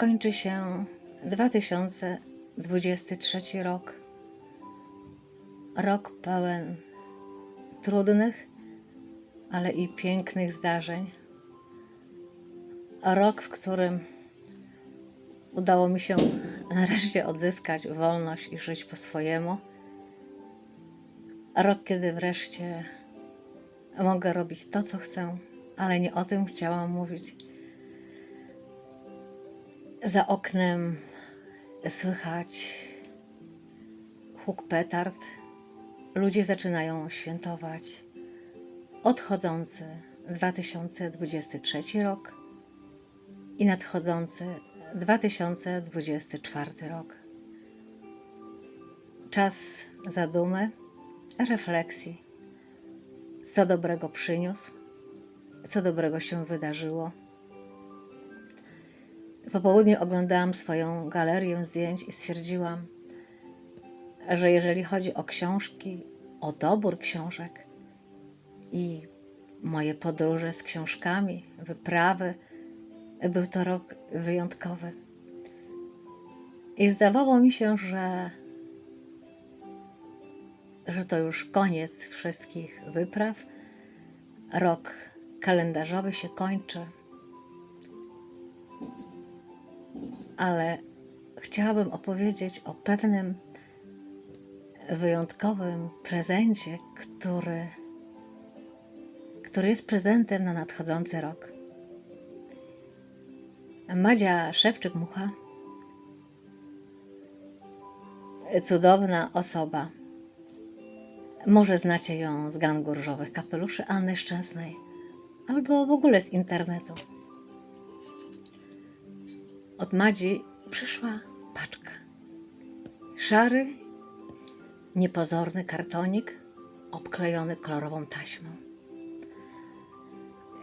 kończy się 2023 rok. Rok pełen trudnych, ale i pięknych zdarzeń. Rok, w którym udało mi się nareszcie odzyskać wolność i żyć po swojemu. Rok, kiedy wreszcie mogę robić to, co chcę, ale nie o tym chciałam mówić. Za oknem słychać huk petard. Ludzie zaczynają świętować odchodzący 2023 rok i nadchodzący 2024 rok. Czas zadumy, refleksji, co dobrego przyniósł, co dobrego się wydarzyło. Po południu oglądałam swoją galerię zdjęć i stwierdziłam, że jeżeli chodzi o książki, o dobór książek i moje podróże z książkami, wyprawy, był to rok wyjątkowy. I zdawało mi się, że, że to już koniec wszystkich wypraw. Rok kalendarzowy się kończy. Ale chciałabym opowiedzieć o pewnym wyjątkowym prezencie, który, który jest prezentem na nadchodzący rok. Madzia Szewczyk-Mucha, cudowna osoba. Może znacie ją z gangu różowych kapeluszy Anny Szczęsnej, albo w ogóle z internetu. Od Madzi przyszła paczka. Szary, niepozorny kartonik obklejony kolorową taśmą.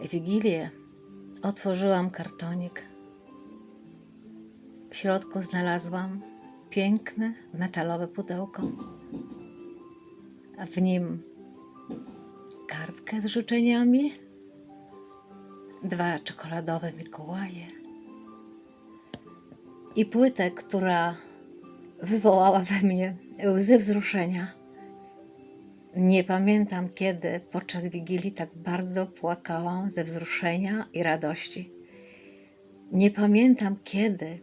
W Wigilię otworzyłam kartonik. W środku znalazłam piękne metalowe pudełko. W nim kartkę z życzeniami, dwa czekoladowe Mikołaje i płytę, która wywołała we mnie łzy wzruszenia. Nie pamiętam, kiedy podczas Wigilii tak bardzo płakałam ze wzruszenia i radości. Nie pamiętam, kiedy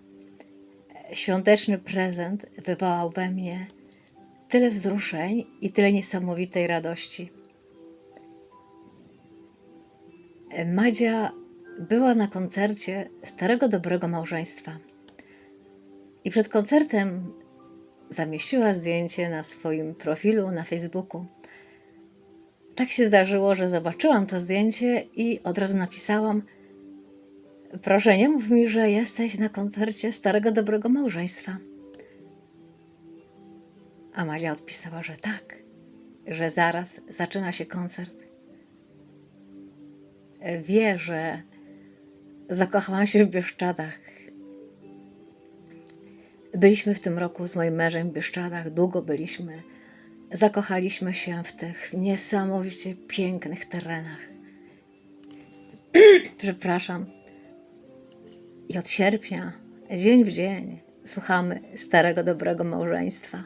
świąteczny prezent wywołał we mnie tyle wzruszeń i tyle niesamowitej radości. Madzia była na koncercie Starego Dobrego Małżeństwa. I przed koncertem zamieściła zdjęcie na swoim profilu na Facebooku. Tak się zdarzyło, że zobaczyłam to zdjęcie i od razu napisałam: Proszę, nie mów mi, że jesteś na koncercie Starego Dobrego Małżeństwa. A Maria odpisała, że tak, że zaraz zaczyna się koncert. Wie, że zakochałam się w Bieszczadach. Byliśmy w tym roku z moim mężem w Bieszczadach, długo byliśmy. Zakochaliśmy się w tych niesamowicie pięknych terenach. Przepraszam. I od sierpnia, dzień w dzień, słuchamy starego, dobrego małżeństwa.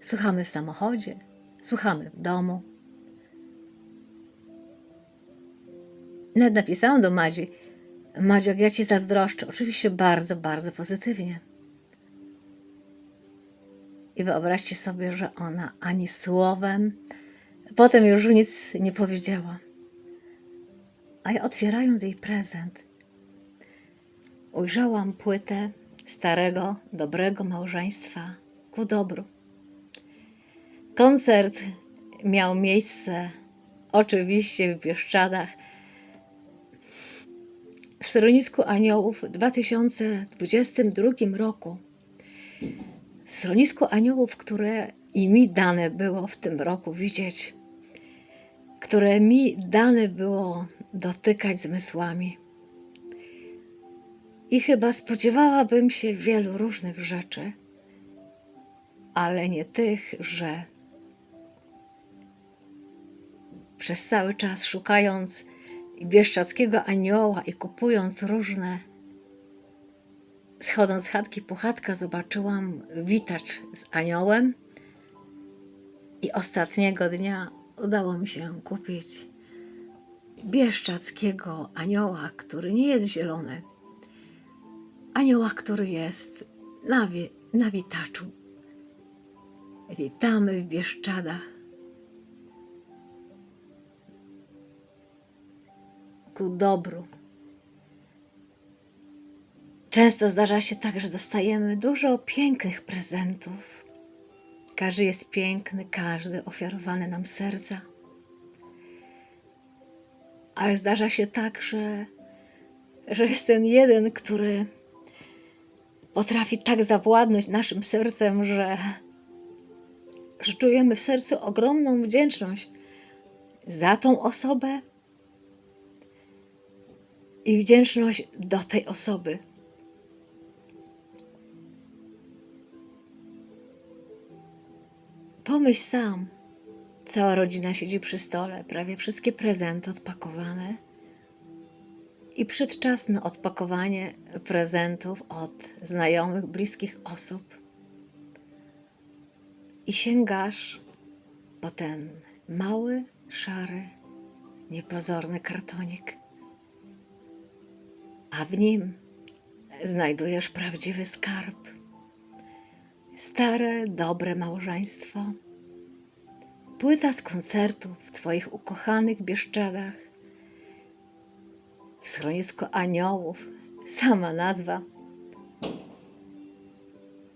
Słuchamy w samochodzie, słuchamy w domu. Nawet napisałam do Madzi, Madziu, jak ja Ci zazdroszczę. Oczywiście bardzo, bardzo pozytywnie. I wyobraźcie sobie, że ona ani słowem, potem już nic nie powiedziała. A ja otwierając jej prezent, ujrzałam płytę starego, dobrego małżeństwa ku dobru. Koncert miał miejsce oczywiście w Bieszczadach w schronisku aniołów w 2022 roku. W schronisku aniołów, które i mi dane było w tym roku widzieć, które mi dane było dotykać zmysłami. I chyba spodziewałabym się wielu różnych rzeczy, ale nie tych, że przez cały czas szukając bieszczackiego anioła i kupując różne schodząc z chatki puchatka, zobaczyłam witacz z aniołem. I ostatniego dnia udało mi się kupić bieszczackiego anioła, który nie jest zielony. Anioła, który jest na, wi- na witaczu. Witamy w Bieszczadach. Ku dobru. Często zdarza się tak, że dostajemy dużo pięknych prezentów. Każdy jest piękny, każdy ofiarowany nam serca. Ale zdarza się tak, że, że jest ten jeden, który potrafi tak zawładnąć naszym sercem, że, że czujemy w sercu ogromną wdzięczność za tą osobę i wdzięczność do tej osoby. Pomyśl sam. Cała rodzina siedzi przy stole, prawie wszystkie prezenty odpakowane. I przyszedł czas na odpakowanie prezentów od znajomych, bliskich osób. I sięgasz po ten mały, szary, niepozorny kartonik. A w nim znajdujesz prawdziwy skarb. Stare, dobre małżeństwo. Płyta z koncertów w Twoich ukochanych Bieszczadach. W schronisku aniołów. Sama nazwa.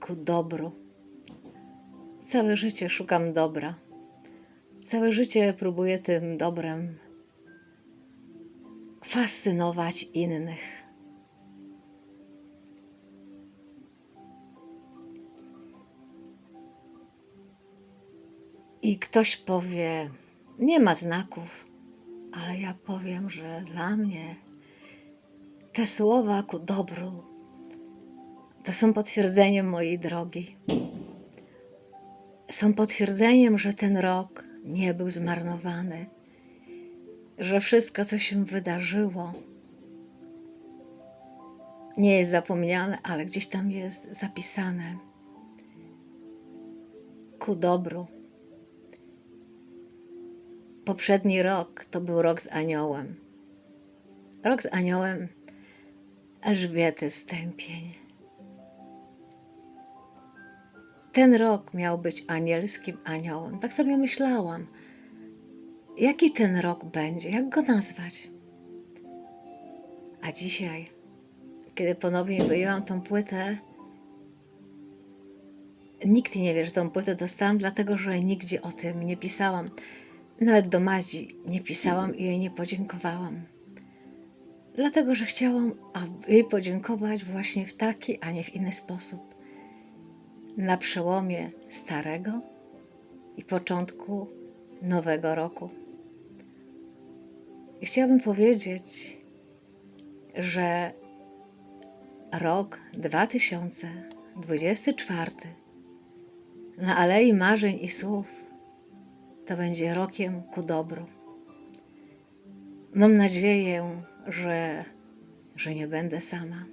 Ku dobru. Całe życie szukam dobra. Całe życie próbuję tym dobrem fascynować innych. I ktoś powie, nie ma znaków, ale ja powiem, że dla mnie te słowa ku dobru to są potwierdzeniem mojej drogi. Są potwierdzeniem, że ten rok nie był zmarnowany, że wszystko, co się wydarzyło, nie jest zapomniane, ale gdzieś tam jest zapisane ku dobru. Poprzedni rok to był rok z aniołem. Rok z aniołem Elżbiety Stępień. Ten rok miał być anielskim aniołem. Tak sobie myślałam. Jaki ten rok będzie? Jak go nazwać? A dzisiaj, kiedy ponownie wyjęłam tą płytę, nikt nie wie, że tą płytę dostałam, dlatego że nigdzie o tym nie pisałam. Nawet do Madzi nie pisałam i jej nie podziękowałam. Dlatego, że chciałam jej podziękować właśnie w taki, a nie w inny sposób. Na przełomie starego i początku nowego roku. I chciałabym powiedzieć, że rok 2024 na Alei Marzeń i Słów to będzie rokiem ku dobru. Mam nadzieję, że, że nie będę sama.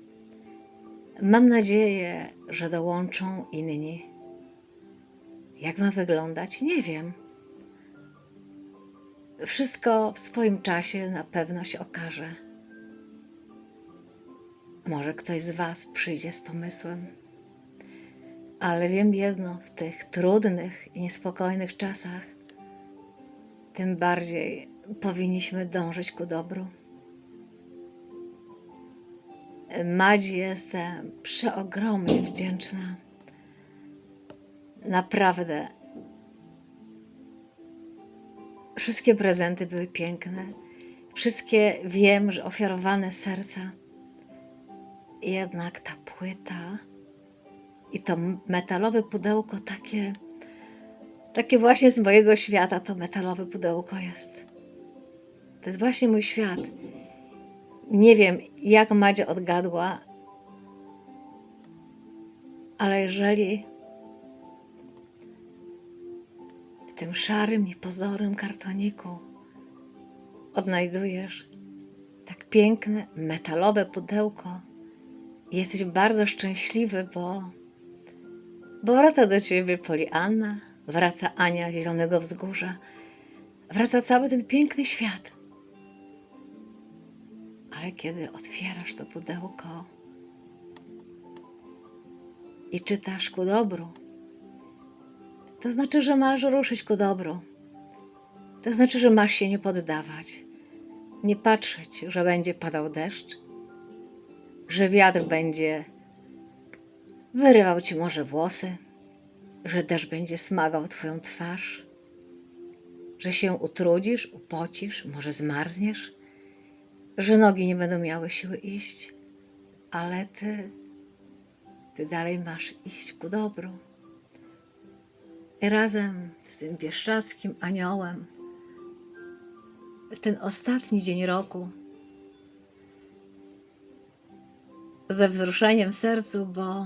Mam nadzieję, że dołączą inni. Jak ma wyglądać? Nie wiem. Wszystko w swoim czasie na pewno się okaże. Może ktoś z Was przyjdzie z pomysłem. Ale wiem jedno, w tych trudnych i niespokojnych czasach, tym bardziej powinniśmy dążyć ku dobru. Madzi jestem przeogromnie wdzięczna. Naprawdę. Wszystkie prezenty były piękne. Wszystkie wiem, że ofiarowane serca. Jednak ta płyta i to metalowe pudełko takie, takie właśnie z mojego świata, to metalowe pudełko jest. To jest właśnie mój świat. Nie wiem, jak Madzia odgadła, ale jeżeli w tym szarym, niepozornym kartoniku odnajdujesz tak piękne metalowe pudełko, Jesteś bardzo szczęśliwy, bo, bo wraca do ciebie Polianna, wraca Ania z Zielonego Wzgórza, wraca cały ten piękny świat. Ale kiedy otwierasz to pudełko i czytasz ku dobru, to znaczy, że masz ruszyć ku dobru. To znaczy, że masz się nie poddawać, nie patrzeć, że będzie padał deszcz, że wiatr będzie wyrywał ci może włosy, że deszcz będzie smagał twoją twarz, że się utrudzisz, upocisz, może zmarzniesz, że nogi nie będą miały siły iść, ale ty, ty dalej masz iść ku dobru. I razem z tym bieszczackim aniołem w ten ostatni dzień roku ze wzruszeniem sercu, bo,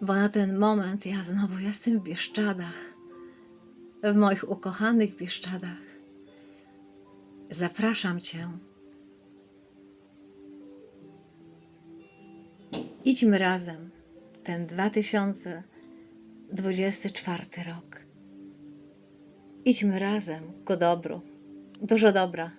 bo na ten moment ja znowu jestem w Bieszczadach, w moich ukochanych Bieszczadach. Zapraszam Cię. Idźmy razem ten 2024 rok. Idźmy razem ku dobru. Dużo dobra.